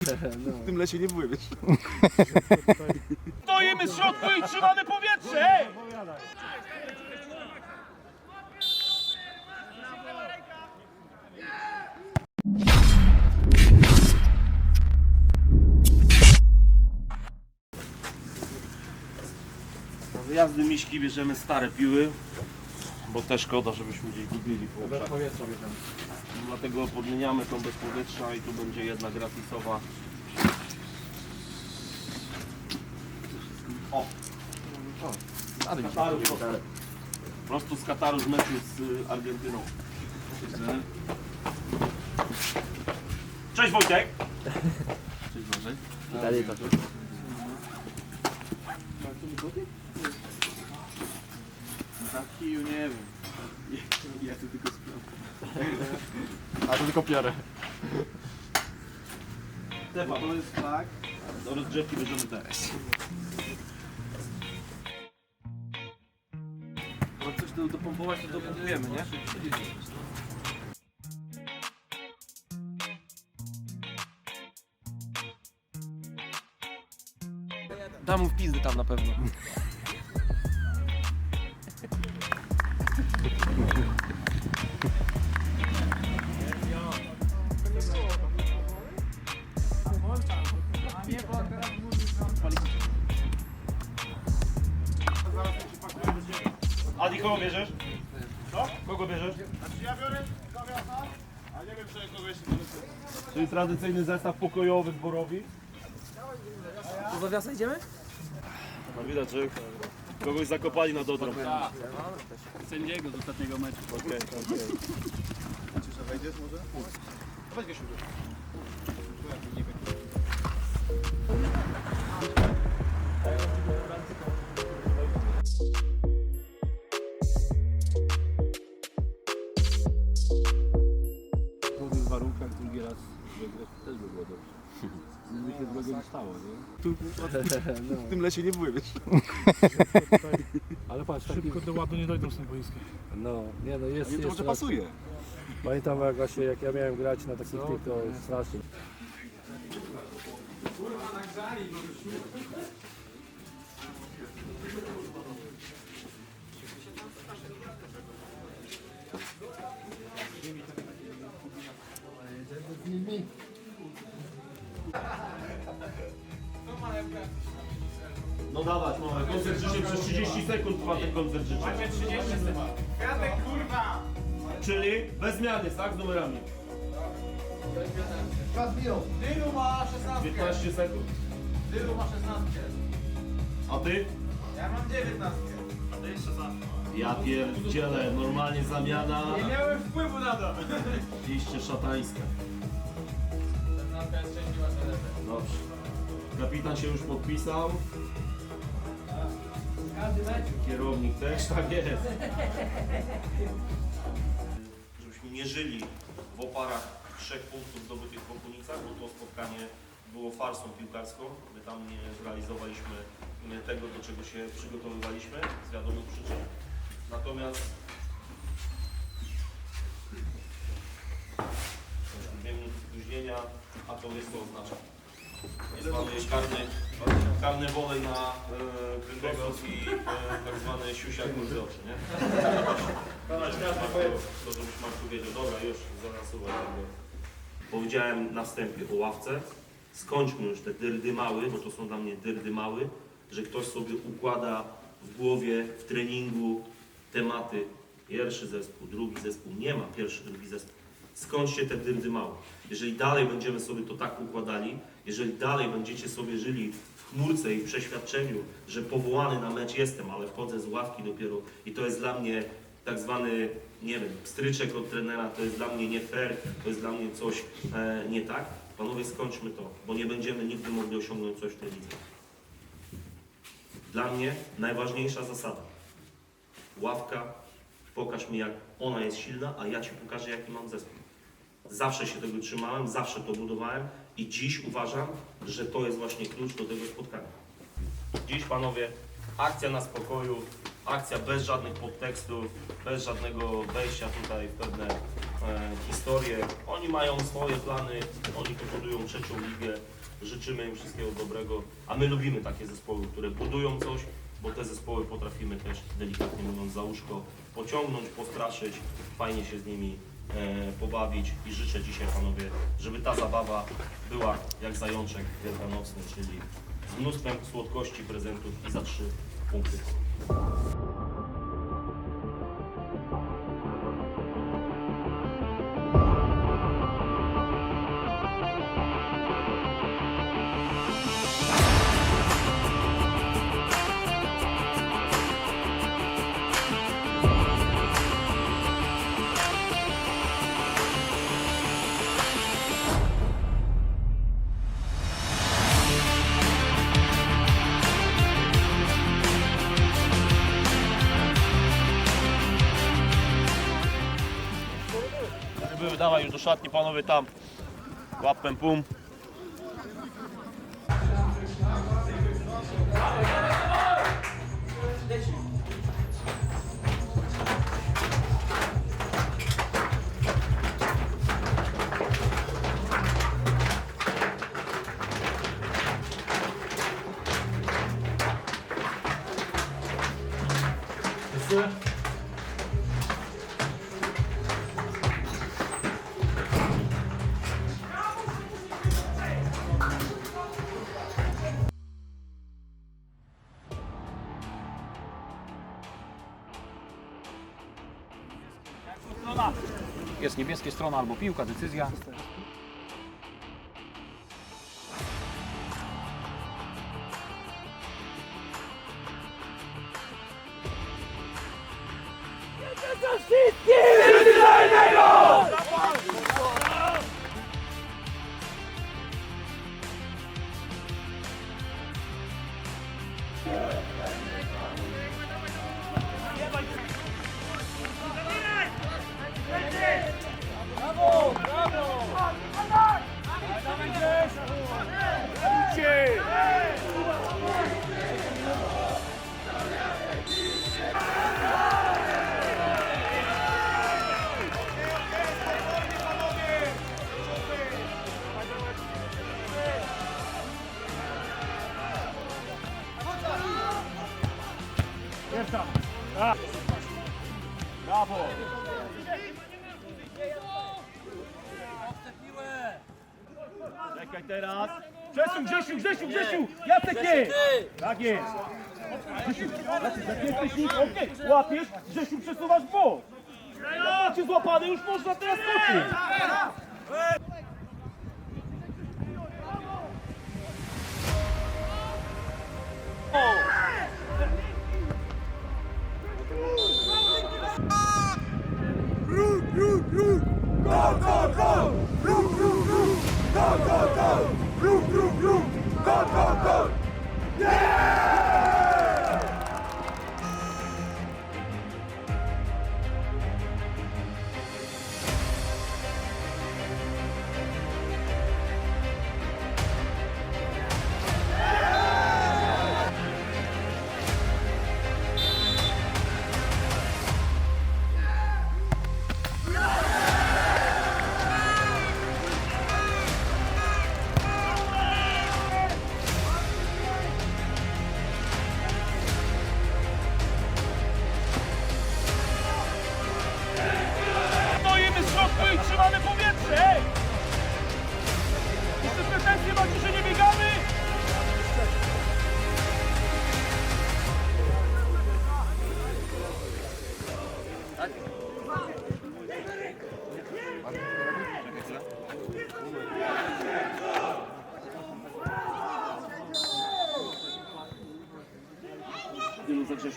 W tym lesie nie byłem jeszcze. Stoimy w środku i trzymamy powietrze! Na wyjazdy miśki bierzemy stare piły, bo też szkoda, żebyśmy gdzieś gubili po obszarach. Dlatego podmieniamy tą bez powietrza i tu będzie jedna gratisowa. O! Z Kataru, prosto. Prosto z Kataru z meczu z y, Argentyną. Cześć Wojtek! Cześć Boże. Dalej to. Na kiju nie wiem. Ja tu tylko sprawdzę. A to tylko piarę. Tepa, To jest tak. do rozgrzewki bierzemy teraz. Jak coś do, dopompować, to dopompujemy, nie? Dam mu w pizdy tam na pewno. Adi, kogo bierzesz? Co? Kogo bierzesz? Ja biorę zawiasa, a nie wiem, czy kogoś Czyli tradycyjny zestaw pokojowy zborowi. Do zawiasa idziemy? No widać, że kogoś zakopali na dodrą. Sędziego z ostatniego meczu. Okej, okej. W stało, nie? W tym lesie nie byłem jeszcze. Ale patrz, Szybko do ładu nie dojdą z tym boiskiem. No, nie no, jest, Nie to jest może pasuje. Pamiętam jak właśnie, jak ja miałem grać na takich tych, to strasznie. No dawać, mamy. Koncert życzeń przez 30 sekund trwa ten koncert życzeń. Macie 30 sekund. Kwiatek, kurwa! Czyli bez zmian jest, tak? Z numerami. Dylu ma 16, 15 sekund. Dylu ma 16. A ty? Ja mam 19. A ty 16. Ja pierdzielę, normalnie zamiana. Nie miałem wpływu na to. Liście szatańska. 14 jest lepiej. Dobrze. Kapitan się już podpisał. Kierownik też, tak jest. Żebyśmy nie żyli w oparach trzech punktów zdobytych w Okunicach, bo to spotkanie było farsą piłkarską. My tam nie zrealizowaliśmy tego, do czego się przygotowywaliśmy z wiadomych przyczyn. Natomiast dwie minuty spóźnienia, a to jest to oznacza. Jest mamy karny, karny wolej na e, kręgosłup i e, tak zwany siusiak oczy, nie? To żebyś Marku wiedział. Dobra, już zanasuwaj. Powiedziałem na wstępie o ławce. Skończmy już te dyrdy mały, bo to są dla mnie dyrdy mały, że ktoś sobie układa w głowie, w treningu tematy. Pierwszy zespół, drugi zespół. Nie ma pierwszy, drugi zespół. Skończcie te dyrdy małe. Jeżeli dalej będziemy sobie to tak układali, jeżeli dalej będziecie sobie żyli w chmurce i w przeświadczeniu, że powołany na mecz jestem, ale wchodzę z ławki dopiero i to jest dla mnie tak zwany, nie wiem, stryczek od trenera, to jest dla mnie nie fair, to jest dla mnie coś e, nie tak. Panowie, skończmy to, bo nie będziemy nigdy mogli osiągnąć coś w tej lidze. Dla mnie najważniejsza zasada. Ławka, pokaż mi jak ona jest silna, a ja Ci pokażę jaki mam zespół. Zawsze się tego trzymałem, zawsze to budowałem i dziś uważam, że to jest właśnie klucz do tego spotkania. Dziś panowie, akcja na spokoju, akcja bez żadnych podtekstów, bez żadnego wejścia tutaj w pewne historię. Oni mają swoje plany, oni budują trzecią ligę. Życzymy im wszystkiego dobrego, a my lubimy takie zespoły, które budują coś, bo te zespoły potrafimy też, delikatnie mówiąc, za uszko pociągnąć, postraszyć, fajnie się z nimi e, pobawić i życzę dzisiaj panowie, żeby ta zabawa była jak zajączek wielkanocny, czyli z mnóstwem słodkości, prezentów i za trzy punkty. Dawaj już do szatni panowie tam. Łapem pum. Jest niebieskie strona albo piłka, decyzja. Grzesiu, Grzesiu, Grzesiu! Jacek jest! Tak jest. Grzesiu, Jacek, jak jesteś nim, okej, łapiesz, Grzesiu przesuwasz w bok. Macie złapany, już można teraz skoczyć. Stoimy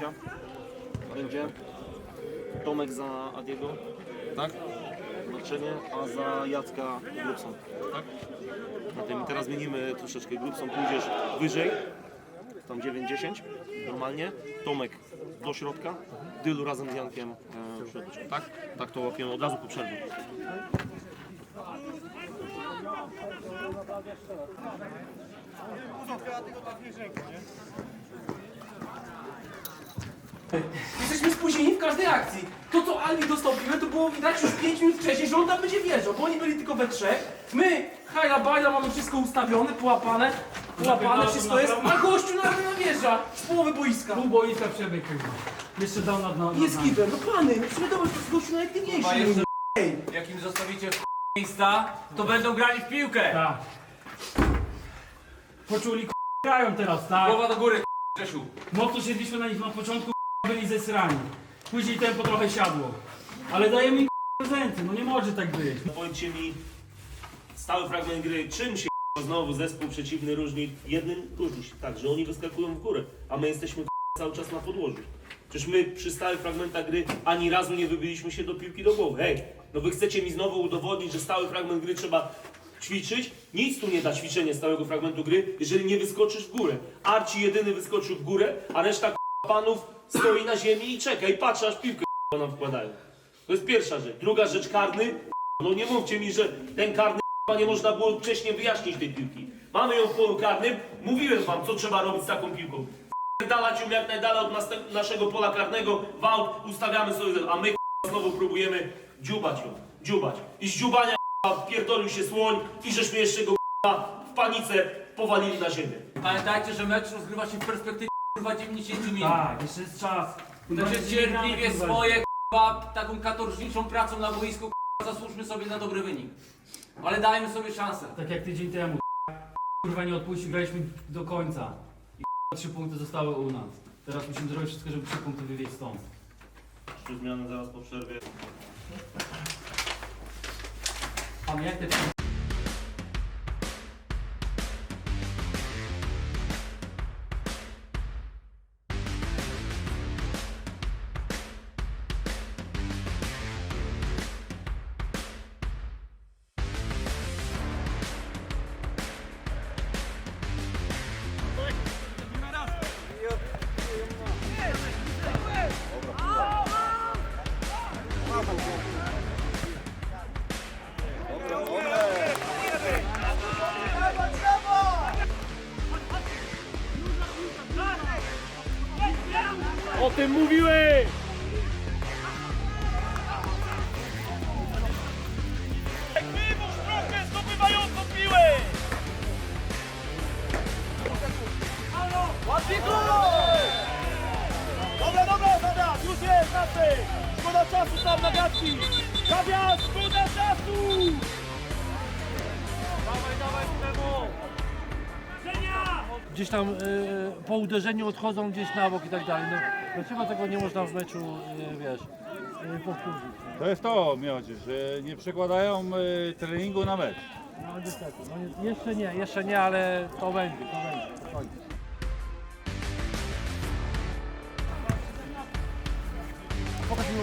Grzesia będzie. Tomek za Adiego. Tak? Marczenie, a za Jacka Grubson. Tak? Na tym teraz zmienimy troszeczkę. Grubson pójdziesz wyżej. Tam 9-10 normalnie. Tomek do środka. Dylu razem z Jankiem e, w środku. Tak? Tak to łapiemy od razu po przerwie. Jesteśmy spóźnieni w każdej akcji. To co Albi dostał piłę, to było widać już 5 minut wcześniej, że on tam będzie wjeżdżał, bo oni byli tylko we trzech. My, hajla bajla, mamy wszystko ustawione, połapane, połapane, wszystko jest, a gościu nagle nawjeżdża z połowy boiska. Pół boiska przebieg. Jeszcze dał na dno. Jest giber, no pany, no przywiadomość, to jest gościu najaktywniejszy. Chyba jeszcze jak im zostawicie w miejsca, to będą grali w piłkę. Tak. Poczuli k***, grają teraz, tak? Głowa do góry, Grzesiu. Mocno siedliśmy na nich na początku, byli zesrani. Później tempo trochę siadło. Ale dajemy im prezenty, no nie może tak być. Powiedzcie mi, stały fragment gry, czym się znowu zespół przeciwny różni? Jednym różni się tak, że oni wyskakują w górę, a my jesteśmy cały czas na podłożu. Przecież my przy stałych fragmentach gry ani razu nie wybiliśmy się do piłki do głowy. Hej, no wy chcecie mi znowu udowodnić, że stały fragment gry trzeba ćwiczyć? Nic tu nie da ćwiczenie stałego fragmentu gry, jeżeli nie wyskoczysz w górę. Arci jedyny wyskoczył w górę, a reszta panów stoi na ziemi i czeka i patrzy aż piłkę nam wkładają. To jest pierwsza rzecz. Druga rzecz, karny. No nie mówcie mi, że ten karny k***a, nie można było wcześniej wyjaśnić tej piłki. Mamy ją w polu karnym. Mówiłem wam, co trzeba robić z taką piłką. Dalać ją jak najdalej od następ- naszego pola karnego, w aut, ustawiamy sobie, a my znowu próbujemy dziubać ją, dziubać. I z dziubania pierdolił się słoń i żeśmy jeszcze go w panice powalili na ziemię. Pamiętajcie, że mecz rozgrywa się w perspektywie kurwa 90 minut. Tak, jeszcze jest czas. Także No, cierpliwie kurwa. swoje kurwa, taką katorżniczą pracą na boisku kurwa, zasłużmy sobie na dobry wynik. Ale dajmy sobie szansę. Tak jak tydzień temu. Kurwa nie odpuścił, graliśmy do końca. I k***a, trzy punkty zostały u nas. Teraz musimy zrobić wszystko, żeby trzy punkty wywieźć stąd. Trzy zmiany zaraz po przerwie. Pan jak te tym mówiły! Gdzieś tam y, po uderzeniu odchodzą gdzieś na bok i tak dalej. No, dlaczego tego nie można w meczu, y, wiesz, y, powtórzyć? To jest to, Miodzie, że nie przekładają y, treningu na mecz. No niestety, no, nie- jeszcze nie, jeszcze nie, ale to będzie, to będzie, spokojnie. Pokaż mi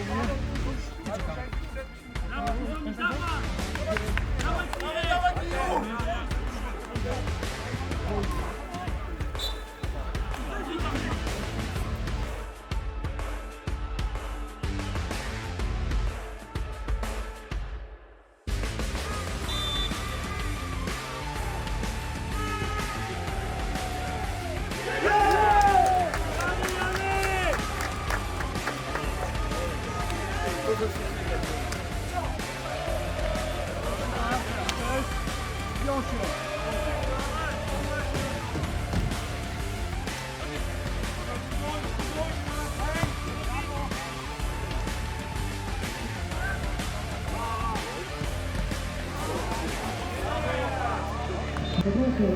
mnie.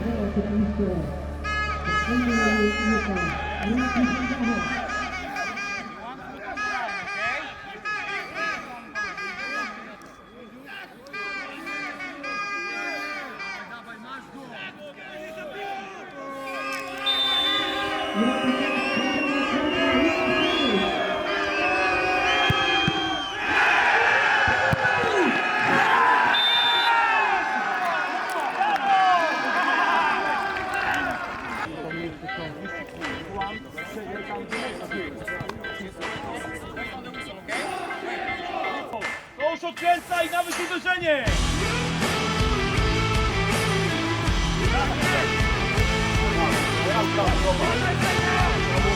To już odkręca i nawet uderzenie!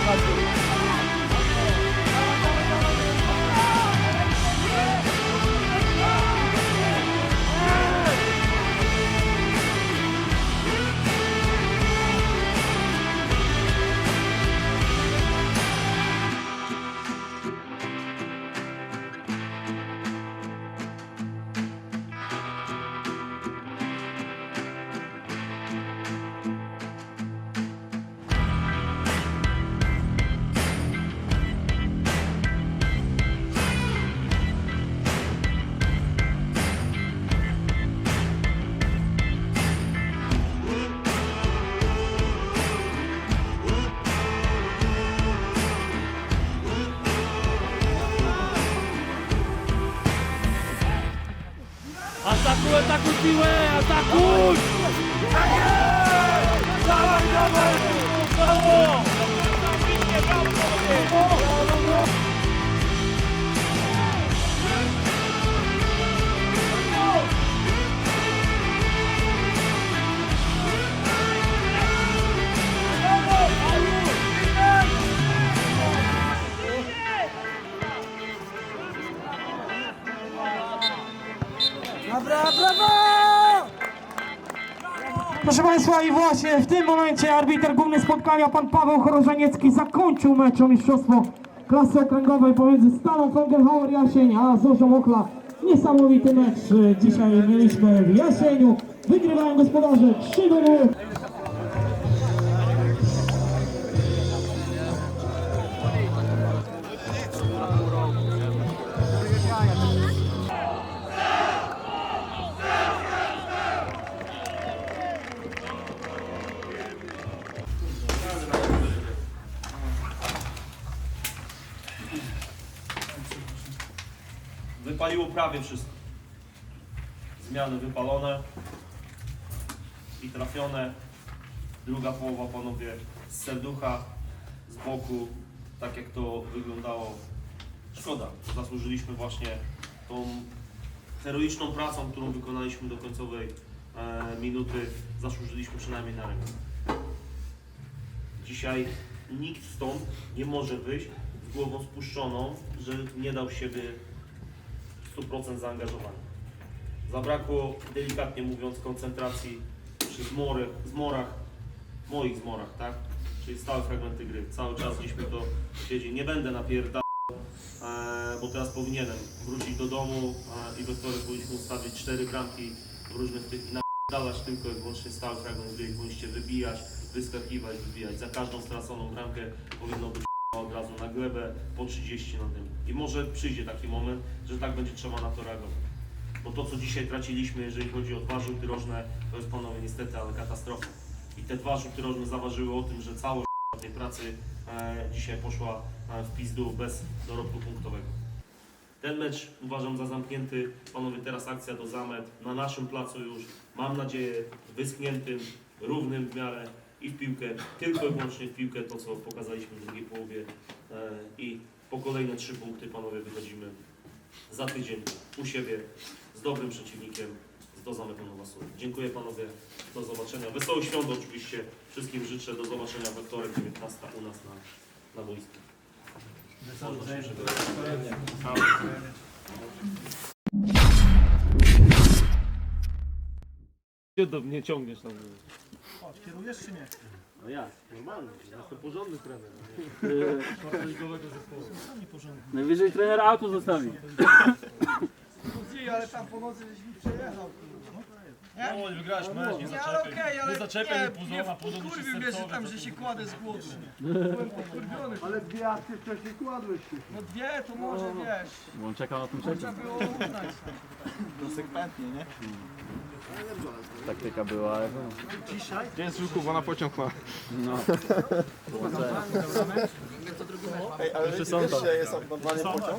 atakuj Silvio é atacou! W tym momencie arbiter główny spotkania, pan Paweł Chorożaniecki zakończył mecz o mistrzostwo klasy okręgowej pomiędzy Stalą Felgenhauer Jasień a Zorzą Okla. Niesamowity mecz e, dzisiaj mieliśmy w Jasieniu. Wygrywają gospodarze 3 do 2. prawie wszystko. Zmiany wypalone i trafione. Druga połowa, panowie, z serducha, z boku, tak jak to wyglądało. Szkoda, zasłużyliśmy właśnie tą heroiczną pracą, którą wykonaliśmy do końcowej e, minuty, zasłużyliśmy przynajmniej na rękę. Dzisiaj nikt stąd nie może wyjść z głową spuszczoną, że nie dał siebie 100% zaangażowania. Zabrakło, delikatnie mówiąc, koncentracji przy zmory, zmorach, moich zmorach, tak? Czyli stałe fragmenty gry. Cały czas gdzieśmy to siedzi. Nie będę napierdał, e, bo teraz powinienem wrócić do domu e, i we wtorek powinniśmy ustawić cztery bramki w różnych tych i napierdalać tylko i wyłącznie stały fragment gry powinniście wybijać, wyskakiwać, wybijać. Za każdą straconą bramkę powinno być od razu na glebę po 30 na tym. I może przyjdzie taki moment, że tak będzie trzeba na to reagować. Bo to, co dzisiaj traciliśmy, jeżeli chodzi o dwa rzuty rożne, to jest panowie niestety, ale katastrofa. I te dwa rzuty rożne zaważyły o tym, że całość tej pracy e, dzisiaj poszła e, w pizdu bez dorobku punktowego. Ten mecz uważam za zamknięty. Panowie, teraz akcja do zamet na naszym placu już, mam nadzieję, wyschniętym, równym w miarę i w piłkę, tylko i wyłącznie w piłkę, to co pokazaliśmy w drugiej połowie. E, i po kolejne trzy punkty, panowie, wychodzimy za tydzień u siebie z dobrym przeciwnikiem, z do zametu Nowa Sól. Dziękuję panowie, do zobaczenia. Wesołych świąt oczywiście, wszystkim życzę, do zobaczenia we wtorek 19 u nas na, na boisku. Gdzie do mnie ciągniesz tam? No jak? Normalnie, ja to porządny trener. Najwyżej trener auto zostawi. No, wygrałeś mecz, nie Nie, ale okej, ale Nie zaczepiaj nie, mnie nie zona, pół zona wkurwił się mnie, że tam, że się kładę z głodu. Byłem. Ale dwie akcje wcześniej kładłeś się. No dwie, to może, wiesz, Bo on czekał na tym trzecim. trzeba było uznać. Konsekwentnie, nie? Taktyka była, ale... Gdzie jest Żuków, ona pociąg ma. No. Ej, ale wiecie, że jest normalnie pociąg?